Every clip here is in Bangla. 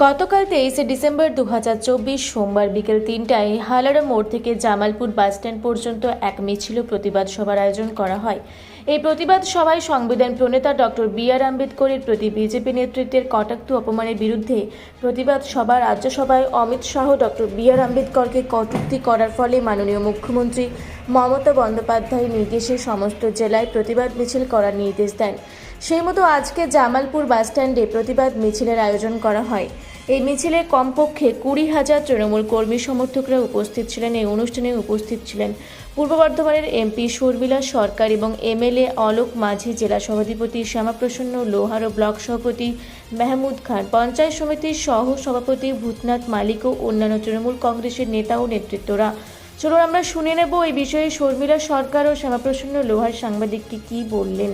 গতকাল তেইশে ডিসেম্বর দু হাজার চব্বিশ সোমবার বিকেল তিনটায় হালারা মোড় থেকে জামালপুর বাসস্ট্যান্ড পর্যন্ত এক মিছিল প্রতিবাদ সভার আয়োজন করা হয়। এই প্রতিবাদ সভায় সংবিধান প্রণেতা ডক্টর বি আর আম্বেদকরের প্রতি বিজেপি নেতৃত্বের কটাক্ত অপমানের বিরুদ্ধে প্রতিবাদ সভা রাজ্যসভায় Amit Shah, doctor B R আম্বেদকরকে কটূক্তি করার ফলে মাননীয় মুখ্যমন্ত্রী মমতা বন্দ্যোপাধ্যায় নির্দেশে সমস্ত জেলায় প্রতিবাদ মিছিল করার নির্দেশ দেন। সেই মতো আজকে জামালপুর বাসস্ট্যান্ডে প্রতিবাদ মিছিলের আয়োজন করা হয়। এই মিছিলে কমপক্ষে কুড়ি হাজার তৃণমূল কর্মী সমর্থকরা উপস্থিত ছিলেন। এই অনুষ্ঠানে উপস্থিত ছিলেন পূর্ব বর্ধমানের এমপি শর্মিলা সরকার এবং এমএলএ অলোক মাঝি, জেলা সভাধিপতি শ্যামাপ্রসন্ন লোহার ও ব্লক সভাপতি মেহমুদ খান, পঞ্চায়েত সমিতির সহ সভাপতি ভূতনাথ মালিক ও অন্যান্য তৃণমূল কংগ্রেসের নেতা ও নেতৃত্বরা। চলুন আমরা শুনে নেব এই বিষয়ে শর্মিলা সরকার ও শ্যামাপ্রসন্ন লোহার সাংবাদিককে কী বললেন।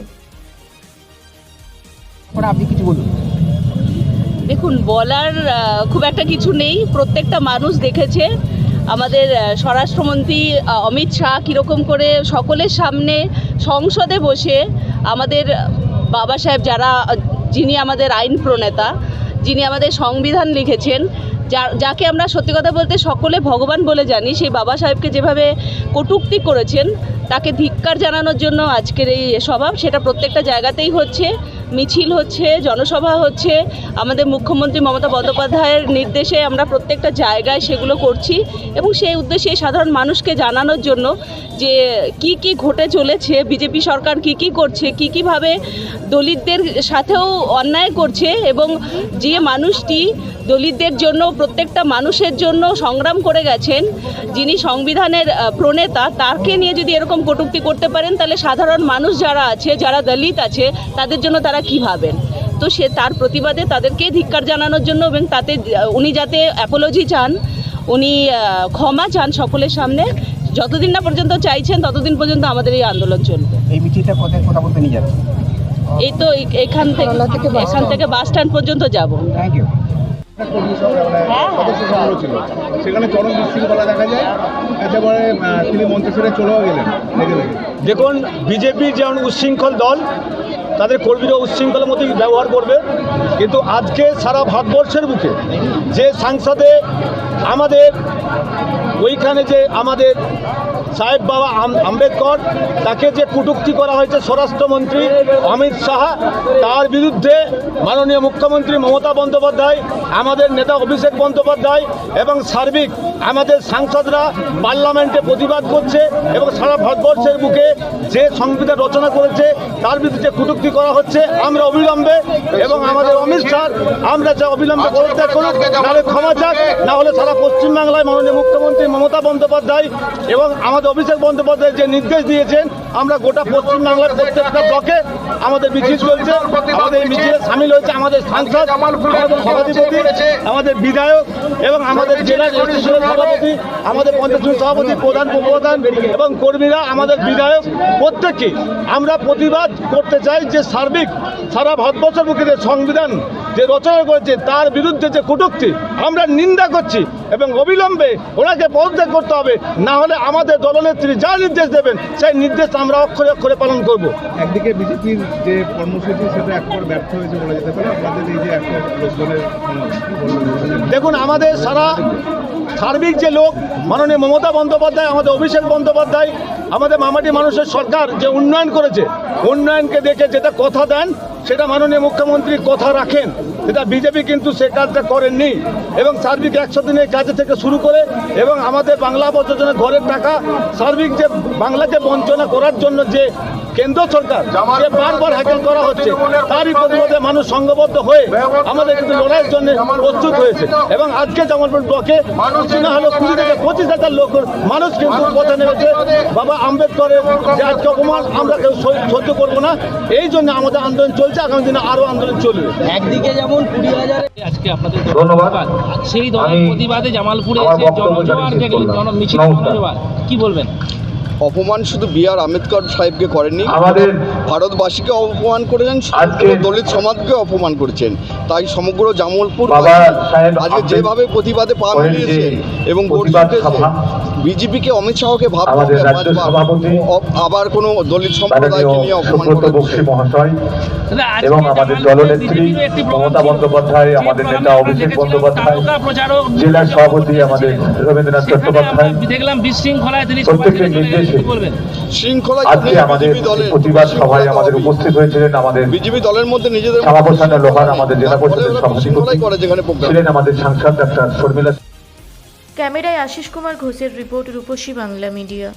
ওরা আপনি কিছু বলুন। দেখুন, বলার খুব একটা কিছু নেই। প্রত্যেকটা মানুষ দেখেছে। আমাদের স্বরাষ্ট্রমন্ত্রী অমিত শাহ কীরকম করে সকলের সামনে সংসদে বসে আমাদের বাবা সাহেব যারা, যিনি আমাদের আইন প্রণেতা, যিনি আমাদের সংবিধান লিখেছেন যাকে আমরা সত্যি কথা বলতে সকলে ভগবান বলে জানি, সেই বাবা সাহেবকে যেভাবে কটূক্তি করেছেন, তাকে ধিক্কার জানানোর জন্য আজকের এই সভা, সেটা প্রত্যেকটা জায়গাতেই হচ্ছে। মিছিল হচ্ছে, জনসভা হচ্ছে, আমাদের মুখ্যমন্ত্রী মমতা বন্দ্যোপাধ্যায়ের নির্দেশে আমরা প্রত্যেকটা জায়গায় সেগুলো করছি এবং সেই উদ্দেশ্যে সাধারণ মানুষকে জানানোর জন্য যে কি কি ঘটে চলেছে, বিজেপি সরকার কি কি করছে, কি কীভাবে দলিতদের সাথেও অন্যায় করছে এবং যে মানুষটি দলিতদের জন্য প্রত্যেকটা মানুষের জন্য সংগ্রাম করে গেছেন যিনি সংবিধানের প্রণেতা তাকে নিয়ে যদি এরকম কটূক্তি করতে পারেন তাহলে সাধারণ মানুষ যারা আছে যারা দলিত আছে তাদের জন্য তারা কী ভাবেন? তো সে তার প্রতিবাদে তাদেরকে ধিক্কার জানানোর জন্য এবং তাতে উনি যাতে অ্যাপোলজি চান উনি ক্ষমা চান সকলের সামনে যতদিন না পর্যন্ত চাইছেন ততদিন পর্যন্ত আমাদের এই আন্দোলন চলবে। এই মিছিলটা কোথায় কথা বলতে নিয়ে যাচ্ছে এই তো এই- এখান থেকে এখান থেকে বাস স্ট্যান্ড পর্যন্ত যাব। থ্যাংক ইউ সদস্য ছিল। সেখানে চরম বিশৃঙ্খলা দেখা যায়। একেবারে তিনি চলেও গেলেন। দেখুন বিজেপি যেমন উচ্ছৃঙ্খল দল তাদের কর্মীরা উচ্ছৃঙ্খলের মতোই ব্যবহার করবে। কিন্তু আজকে সারা ভারতবর্ষের বুকে যে সাংসদে আমাদের ওইখানে যে আমাদের সাহেব বাবা আম্বেদকর, তাকে যে কটূক্তি করা হয়েছে স্বরাষ্ট্রমন্ত্রী অমিত শাহ, তার বিরুদ্ধে মাননীয় মুখ্যমন্ত্রী মমতা বন্দ্যোপাধ্যায়, আমাদের নেতা অভিষেক বন্দ্যোপাধ্যায় এবং সার্বিক আমাদের সাংসদরা পার্লামেন্টে প্রতিবাদ করছে এবং সারা ভারতবর্ষের বুকে যে সংবিধান রচনা করেছে, তার বিরুদ্ধে কটূক্তি করা হচ্ছে, আমরা অবিলম্বে এবং আমাদের অমিত শাহ, আমরা যা অবিলম্বে পদত্যাগ করুক নাহলে ক্ষমা চাক, না হলে সারা পশ্চিমবাংলায় মাননীয় মুখ্যমন্ত্রী মমতা বন্দ্যোপাধ্যায় এবং আমাদের অভিষেক বন্দ্যোপাধ্যায় যে নির্দেশ দিয়েছেন আমরা গোটা পশ্চিমবাংলার প্রত্যেকটা ব্লকে আমাদের মিছিল চলছে আমাদের মিছিলে সামিল হয়েছে আমাদের সাংসদ, আমাদের সভাধিপতি, আমাদের বিধায়ক এবং আমাদের জেলা রেজিস্ট্রেশনের সভাপতি, আমাদের পঞ্চায়েত সভাপতি, প্রধান উপপ্রধান এবং কর্মীরা আমাদের বিধায়ক প্রত্যেককে আমরা প্রতিবাদ করতে চাই যে সার্বিক সারা ভারতবর্ষের মুখে যে সংবিধান যে রচনা করেছে, তার বিরুদ্ধে যে কটূক্তি আমরা নিন্দা করছি এবং অবিলম্বে ওনাকে পদত্যাগ করতে হবে, না হলে আমাদের দলনেত্রী যা নির্দেশ দেবেন, সেই নির্দেশ আমরা অক্ষরে অক্ষরে পালন করব। একদিকে বিজেপির যে কর্মসূচি সেটা একবার ব্যর্থ হয়েছে বলা যেতে পারে আপনাদের এই যে একটা লোকজনের দেখুন আমাদের সারা সার্বিক যে লোক মাননীয় মমতা বন্দ্যোপাধ্যায় আমাদের অভিষেক বন্দ্যোপাধ্যায় আমাদের মামাটি মানুষের সরকার যে উন্নয়ন করেছে উন্নয়নকে দেখে যেটা কথা দেন সেটা মাননীয় মুখ্যমন্ত্রী কথা রাখেন। সেটা বিজেপি কিন্তু সে কাজটা করেননি এবং সার্বিক একশো দিনের কাজে থেকে শুরু করে এবং আমাদের বাংলা বর্জনের ঘরের টাকা সার্বিক যে বাংলাকে বঞ্চনা করার জন্য যে কেন্দ্র সরকার যে বারবার হ্যাকেল করা হচ্ছে তারই প্রতিবাদে মানুষ সংঘবদ্ধ হয়ে আমাদের কিন্তু লড়াইয়ের জন্য প্রস্তুত হয়েছে। এবং আজকে জামালপুর ব্লকে না হলো কুড়ি থেকে পঁচিশ হাজার লোক মানুষ কিন্তু পথে নেমেছে। বাবা আম্বেদকরের যে আজকে অপমান আমরা কেউ সহ্য করব না। এই জন্য আমাদের আন্দোলন চলছে। আগামী দিনে আরও আন্দোলন চলবে একদিকে যেমন কুড়ি হাজার আজকে আপনাদের ধন্যবাদ। প্রতিবাদ। সেই দলের প্রতিবাদে জামালপুরে এসে জনজোয়ার দেখলেন জন মিছিল নমস্কার। কি বলবেন অপমান শুধু বি আর আম্বেদকর সাহেবকে করেননি আমাদের ভারতবাসীকে অপমান করেছেন দলিত সমাজকে অপমান করেছেন। তাই সমগ্র জামলপুর আজকে যেভাবে প্রতিবাদে পা মিলিয়েছেন এবং বিজেপিকে অমিত শাহকে ভাবতে অ- আবার কোনো দলিত সম্প্রদায়কে নিয়ে অপমান এবং আমাদের দলনেত্রী মমতা বন্দ্যোপাধ্যায় আমাদের নেতা অভিষেক বন্দ্যোপাধ্যায় জেলা সভাপতি আমাদের রবীন্দ্রনাথ চট্টোপাধ্যায়। দেখলাম বিশৃঙ্খলায় তিনি প্রত্যেকের নির্দেশে শৃঙ্খলা আজকে আমাদের প্রতিবাদ সভায় আমাদের উপস্থিত হয়েছিলেন আমাদের বিজেপি দলের মধ্যে নিজেদের শ্যামাপ্রসাদ লোহার আমাদের জেলা পরিষদের প্রোগ্রাম। ছিলেন আমাদের সাংসদ ডাক্তার শর্মিলা ক্যামেরায় আশিস কুমার ঘোষের রিপোর্ট রূপসী বাংলা মিডিয়া।